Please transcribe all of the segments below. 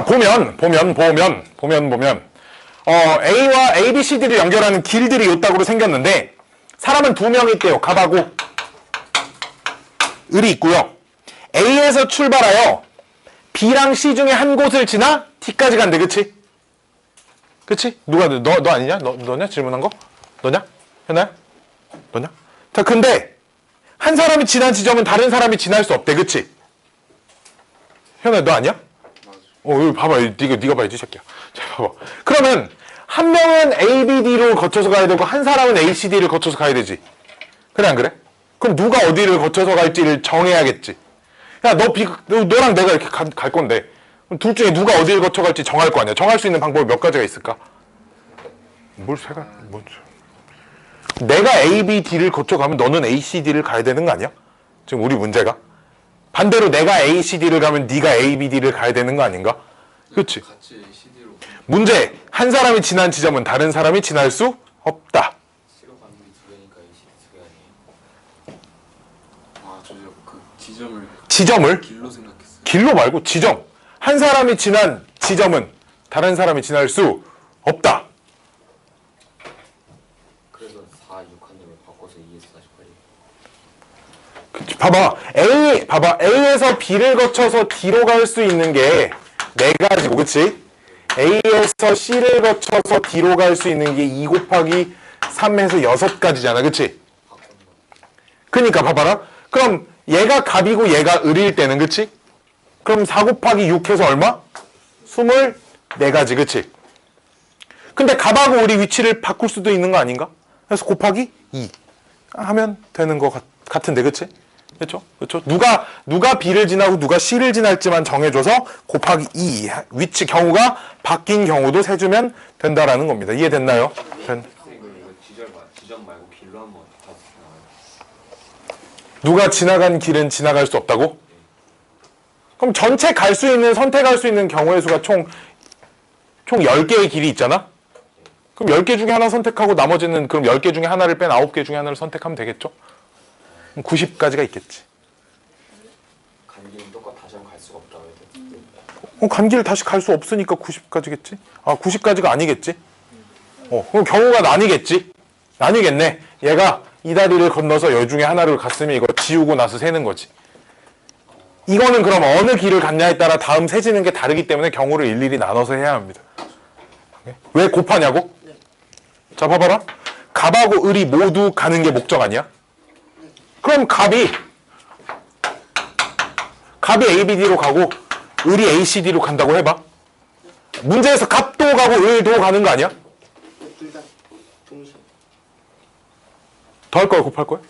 자, 보면, 보면, 보면, 보면, 보면, 어, A와 A, B, C, D를 연결하는 길들이 요따구로 생겼는데, 사람은 두 명이 있대요. 갑하고 을이 있고요. A에서 출발하여 B랑 C 중에 한 곳을 지나 T까지 간대, 그치? 그치? 누가, 너, 너 아니냐? 너, 너냐? 질문한 거? 너냐? 현아야? 너냐? 자, 근데, 한 사람이 지난 지점은 다른 사람이 지날 수 없대, 그치? 현아야, 너 아니야? 어, 여기 봐봐. 네가 네가 봐야지, 새끼야. 자, 봐봐. 그러면 한 명은 A, B, D로 거쳐서 가야 되고 한 사람은 A, C, D를 거쳐서 가야 되지. 그래 안 그래? 그럼 누가 어디를 거쳐서 갈지를 정해야겠지. 야, 너 비, 너, 너랑 내가 이렇게 가, 갈 건데 그럼 둘 중에 누가 어디를 거쳐 갈지 정할 거 아니야. 정할 수 있는 방법이 몇 가지가 있을까? 뭘 세가 뭐 내가 A, B, D를 거쳐 가면 너는 A, C, D를 가야 되는 거 아니야? 지금 우리 문제가 반대로 내가 A, C, D를 가면 네가 A, B, D를 가야 되는 거 아닌가? 그렇지. 문제 한 사람이 지난 지점은 다른 사람이 지날 수 없다. 아, 저그 지점을 지점을 길로 생각했어요. 길로 말고 지점 한 사람이 지난 지점은 다른 사람이 지날 수 없다. 그래서 4, 6한님을 바꿔서 2에서 48이. 그치, 봐봐 A 봐봐 A에서 B를 거쳐서 D로 갈 수 있는 게 네 가지고 그치? A에서 C를 거쳐서 D로 갈 수 있는 게 2 곱하기 3에서 6가지잖아 그치? 그니까 봐봐라 그럼 얘가 갑이고 얘가 을일 때는 그치? 그럼 4 곱하기 6 해서 얼마? 24가지 그치? 근데 갑하고 을이 위치를 바꿀 수도 있는 거 아닌가? 그래서 곱하기 2 하면 되는 것 같, 같은데 그치? 그렇죠? 그렇죠? 누가 누가 B를 지나고 누가 C를 지날지만 정해줘서 곱하기 2 위치 경우가 바뀐 경우도 세주면 된다라는 겁니다. 이해됐나요? 된-. 누가 지나간 길은 지나갈 수 없다고? 그럼 전체 갈 수 있는 선택할 수 있는 경우의 수가 총총 10개의 길이 있잖아? 그럼 10개 중에 하나 선택하고 나머지는 그럼 10개 중에 하나를 뺀 9개 중에 하나를 선택하면 되겠죠? 그럼 90까지가 있겠지. 간 길은 똑같 다시 갈 수가 없다고 해야 돼. 어, 간길 다시 갈 수 없으니까 90까지겠지? 아, 90까지가 아니겠지? 어, 그럼 경우가 나뉘겠지? 나뉘겠네. 얘가 이 다리를 건너서 여 중에 하나를 갔으면 이거 지우고 나서 세는 거지. 이거는 그럼 어느 길을 갔냐에 따라 다음 세지는 게 다르기 때문에 경우를 일일이 나눠서 해야 합니다. 왜 곱하냐고? 자, 봐봐라. 갑하고 을이 모두 가는 게 목적 아니야? 그럼 갑이 갑이 ABD로 가고 을이 ACD로 간다고 해봐. 문제에서 갑도 가고 을도 가는 거 아니야? 동시에 더할 거야, 곱할 거야?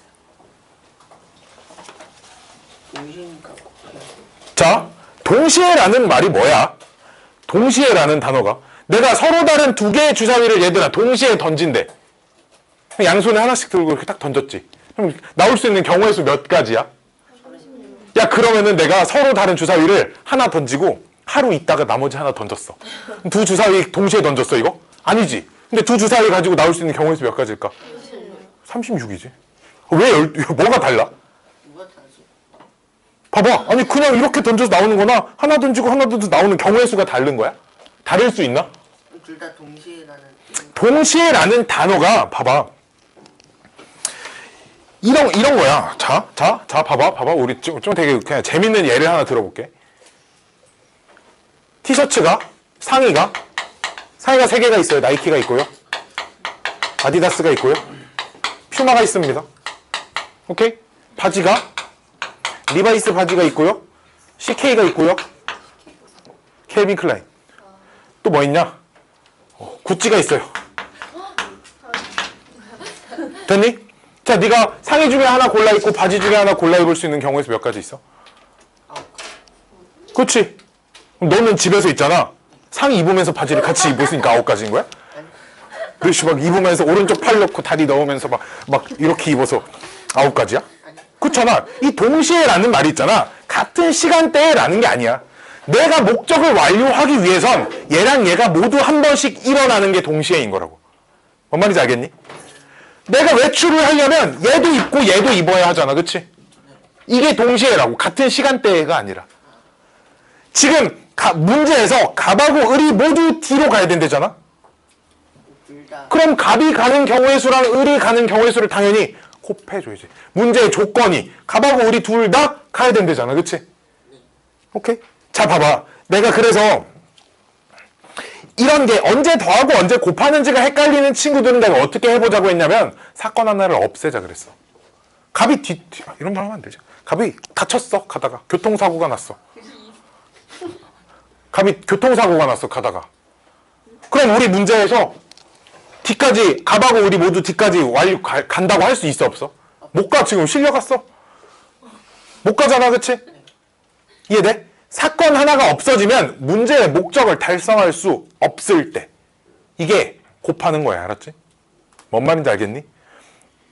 자, 동시에라는 말이 뭐야? 동시에라는 단어가 내가 서로 다른 두 개의 주사위를 얘들아 동시에 던진대. 양손에 하나씩 들고 이렇게 딱 던졌지. 그럼 나올 수 있는 경우의 수 몇 가지야? 야, 그러면은 내가 서로 다른 주사위를 하나 던지고 하루 있다가 나머지 하나 던졌어. 두 주사위 동시에 던졌어, 이거? 아니지. 근데 두 주사위 가지고 나올 수 있는 경우의 수 몇 가지일까? 36이지. 왜 열, 뭐가 달라? 봐봐. 아니 그냥 이렇게 던져서 나오는 거나 하나 던지고 하나 던져서 나오는 경우의 수가 다른 거야? 다를 수 있나? 둘 다 동시에라는 동시에라는 단어가 봐봐. 이런 이런 거야. 자, 자, 자, 봐봐, 봐봐. 우리 좀, 좀 되게 그냥 재밌는 예를 하나 들어볼게. 티셔츠가 상의가 상의가 세 개가 있어요. 나이키가 있고요. 아디다스가 있고요. 퓨마가 있습니다. 오케이? 바지가 리바이스 바지가 있고요. CK가 있고요. 켈빈 클라인. 또 뭐 있냐? 어, 구찌가 있어요. 됐니? 자, 네가 상의 중에 하나 골라 입고 바지 중에 하나 골라 입을 수 있는 경우의 수몇 가지 있어? 그렇지. 너는 집에서 있잖아. 상의 입으면서 바지를 같이 입었으니까 아홉 가지인 거야? 그렇지, 막 입으면서 오른쪽 팔 넣고 다리 넣으면서 막, 막 이렇게 입어서 아홉 가지야? 그렇잖아. 이 동시에라는 말이 있잖아. 같은 시간대에라는 게 아니야. 내가 목적을 완료하기 위해선 얘랑 얘가 모두 한 번씩 일어나는 게 동시에인 거라고. 뭔 말인지 알겠니? 내가 외출을 하려면 얘도 입고 얘도 입어야 하잖아. 그치? 이게 동시에라고. 같은 시간대가 아니라. 지금 가- 문제에서 갑하고 을이 모두 D로 가야 된대잖아. 그럼 갑이 가는 경우의 수랑 을이 가는 경우의 수를 당연히 곱해줘야지. 문제의 조건이 갑하고 을이 둘 다 가야 된대잖아. 그치? 오케이? 자, 봐봐. 내가 그래서 이런 게 언제 더하고 언제 곱하는지가 헷갈리는 친구들은 내가 어떻게 해보자고 했냐면 사건 하나를 없애자 그랬어. 갑이 뒤, 뒤 아, 이런 말 하면 안 되죠. 갑이 다쳤어 가다가 교통사고가 났어. 갑이 교통사고가 났어 가다가. 그럼 우리 문제에서 D까지 갑하고 우리 모두 D까지 완료 가- 간다고 할 수 있어 없어? 못 가 지금 실려갔어. 못 가잖아 그치? 이해돼? 사건 하나가 없어지면 문제의 목적을 달성할 수 없을 때 이게 곱하는 거야 알았지? 뭔 말인지 알겠니?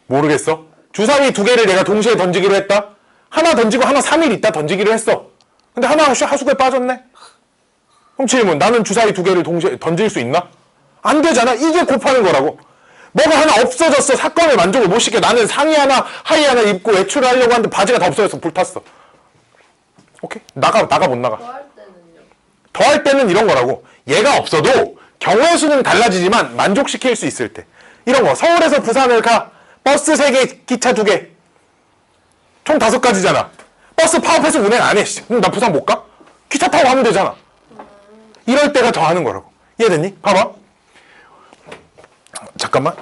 모르겠어? 주사위 두 개를 내가 동시에 던지기로 했다? 하나 던지고 하나 3일 있다 던지기로 했어 근데 하나 하수구에 빠졌네? 그럼 질문 나는 주사위 두 개를 동시에 던질 수 있나? 안 되잖아 이게 곱하는 거라고 뭐가 하나 없어졌어 사건의 만족을 못 시켜 나는 상의 하나 하의 하나 입고 외출을 하려고 하는데 바지가 다 없어졌어 불탔어 오케이 나가 나가 못 나가 더 할 때는요? 더 할 때는 이런 거라고. 얘가 없어도 경우의 수는 달라지지만 만족시킬 수 있을 때. 이런 거. 서울에서 부산을 가. 버스 3개, 기차 2개. 총 5가지잖아. 버스 파업해서 운행 안 해. 씨. 그럼 나 부산 못 가? 기차 타고 가면 되잖아. 이럴 때가 더 하는 거라고. 이해됐니? 봐봐. 잠깐만.